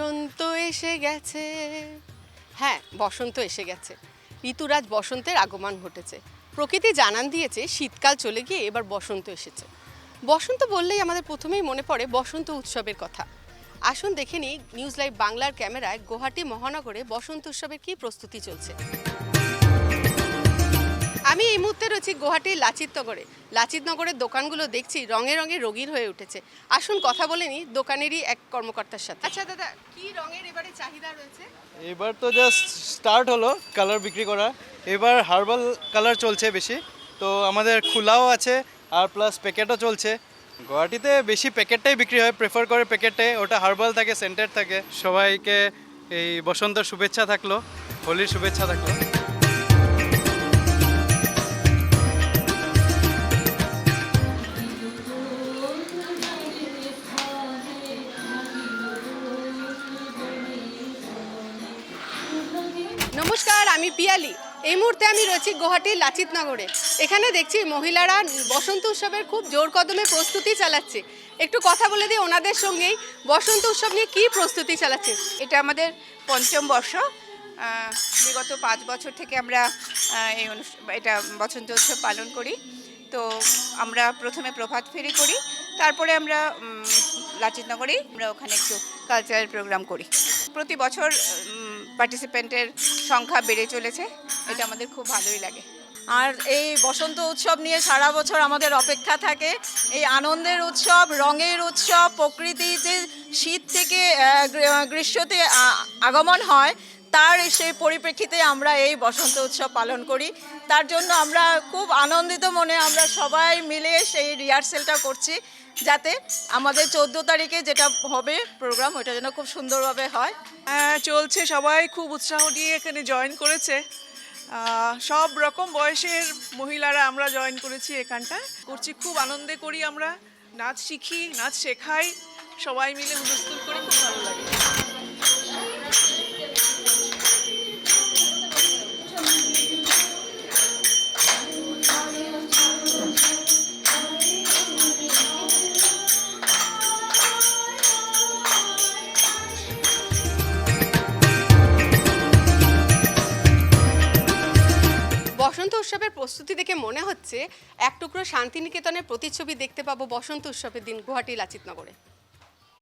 এসে গেছে। হ্যাঁ বসন্ত এসে গেছে। ঋতুরাজ বসন্তের আগমন ঘটেছে। প্রকৃতি জানান দিয়েছে, শীতকাল চলে গিয়ে এবার বসন্ত এসেছে। বসন্ত বললেই আমাদের প্রথমেই মনে পড়ে বসন্ত উৎসবের কথা। আসুন দেখে নিই, নিউজ লাইভ বাংলার ক্যামেরায় গুয়াহাটি মহানগরে বসন্ত উৎসবের কী প্রস্তুতি চলছে। রয়েছি গুয়াহাটির লাচিতনগরে। লাচিতনগরের দোকানগুলো দেখছি, রঙে রঙে রঙিন হয়ে উঠেছে। আসুন কথা বলে নিই দোকানেরই এক কর্মকর্তার সাথে। আচ্ছা দাদা, কি রঙের এবারে চাহিদা রয়েছে? এবার তো জাস্ট স্টার্ট হলো কালার বিক্রি করা। এবার হার্বাল কালার চলছে বেশি। তো আমাদের খোলাও আছে আর প্লাস প্যাকেটও চলছে। গুয়াহাটিতে বেশি প্যাকেটটাই বিক্রি হয় প্রেফার করে প্যাকেটে। ওটা হার্বাল থাকে সেন্টেড থাকে। সবাইকে এই বসন্তের শুভেচ্ছা থাকল, হোলির শুভেচ্ছা থাকল। নমস্কার, আমি পিয়ালি। এই মুহূর্তে আমি রয়েছি গুয়াহাটির লাচিতনগরে। এখানে দেখছি মহিলারা বসন্ত উৎসবের খুব জোর কদমে প্রস্তুতি চালাচ্ছে। একটু কথা বলে দিই ওনাদের সঙ্গেই। বসন্ত উৎসব নিয়ে কী প্রস্তুতি চালাচ্ছে? এটা আমাদের পঞ্চম বর্ষ। বিগত পাঁচ বছর থেকে আমরা এই এটা বসন্ত উৎসব পালন করি। তো আমরা প্রথমে প্রভাত ফেরি করি, তারপরে আমরা লাচিতনগরেই আমরা ওখানে একটু কালচারাল প্রোগ্রাম করি। প্রতি বছর পার্টিসিপেন্টের সংখ্যা বেড়ে চলেছে। এটা আমাদের খুব ভালোই লাগে। আর এই বসন্ত উৎসব নিয়ে সারা বছর আমাদের অপেক্ষা থাকে। এই আনন্দের উৎসব, রঙের উৎসব প্রকৃতি যে শীত থেকে গ্রীষ্মতে আগমন হয় তার সেই পরিপ্রেক্ষিতে আমরা এই বসন্ত উৎসব পালন করি। তার জন্য আমরা খুব আনন্দিত মনে আমরা সবাই মিলে সেই রিহার্সেলটা করছি যাতে আমাদের চোদ্দ তারিখে যেটা হবে প্রোগ্রাম ওটা যেন খুব সুন্দরভাবে হয়। হ্যাঁ চলছে। সবাই খুব উৎসাহ নিয়ে এখানে জয়েন করেছে। সব রকম বয়সের মহিলারা আমরা জয়েন করেছি এখানটা করছি, খুব আনন্দে করি আমরা। নাচ শিখি, নাচ শেখাই। সবাই মিলে হুলস্থুল করি, খুব ভালো লাগে। উৎসবের প্রস্তুতি দেখে মনে হচ্ছে, এক টুকরো শান্তিনিকেতনের প্রতিচ্ছবি দেখতে পাবো বসন্ত উৎসবের দিন গুয়াহাটি লাচিতনগরে।